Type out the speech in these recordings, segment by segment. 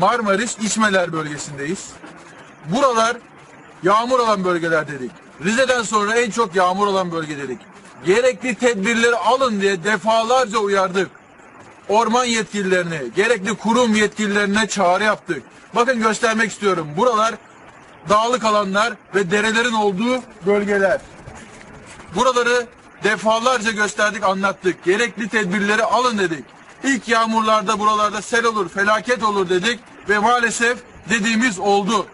Marmaris İçmeler bölgesindeyiz. Buralar yağmur alan bölgeler dedik. Rize'den sonra en çok yağmur alan bölge dedik. Gerekli tedbirleri alın diye defalarca uyardık. Orman yetkililerini, gerekli kurum yetkililerine çağrı yaptık. Bakın göstermek istiyorum. Buralar dağlık alanlar ve derelerin olduğu bölgeler. Buraları defalarca gösterdik, anlattık. Gerekli tedbirleri alın dedik. İlk yağmurlarda buralarda sel olur, felaket olur dedik ve maalesef dediğimiz oldu.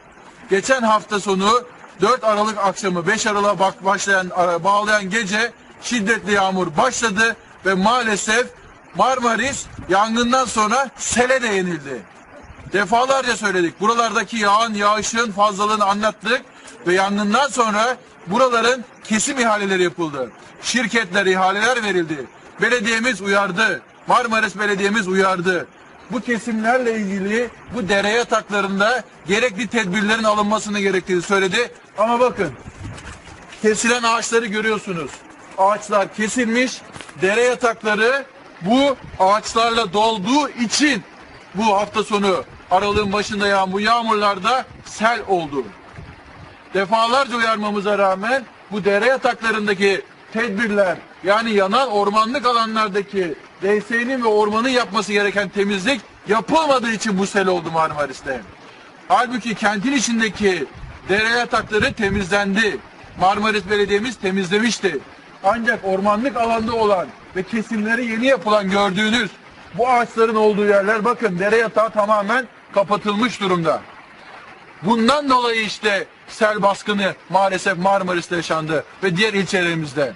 Geçen hafta sonu 4 Aralık akşamı 5 Aralık'a başlayan ara- bağlayan gece şiddetli yağmur başladı ve maalesef Marmaris yangından sonra sele de yenildi. Defalarca söyledik. Buralardaki yağan yağışın fazlalığını anlattık ve yangından sonra buraların kesim ihaleleri yapıldı. Şirketler ihaleler verildi. Belediyemiz uyardı. Marmaris Belediyemiz uyardı. Bu kesimlerle ilgili bu dere yataklarında gerekli tedbirlerin alınmasını gerektiğini söyledi. Ama bakın kesilen ağaçları görüyorsunuz. Ağaçlar kesilmiş, dere yatakları bu ağaçlarla dolduğu için bu hafta sonu aralığın başında yağan bu yağmurlarda sel oldu. Defalarca uyarmamıza rağmen bu dere yataklarındaki tedbirler yani yanan ormanlık alanlardaki DSE'nin ve ormanın yapması gereken temizlik yapılmadığı için bu sel oldu Marmaris'te. Halbuki kentin içindeki dere yatakları temizlendi. Marmaris Belediye'miz temizlemişti. Ancak ormanlık alanda olan ve kesimleri yeni yapılan gördüğünüz bu ağaçların olduğu yerler bakın dere yatağı tamamen kapatılmış durumda. Bundan dolayı işte sel baskını maalesef Marmaris'te yaşandı ve diğer ilçelerimizde.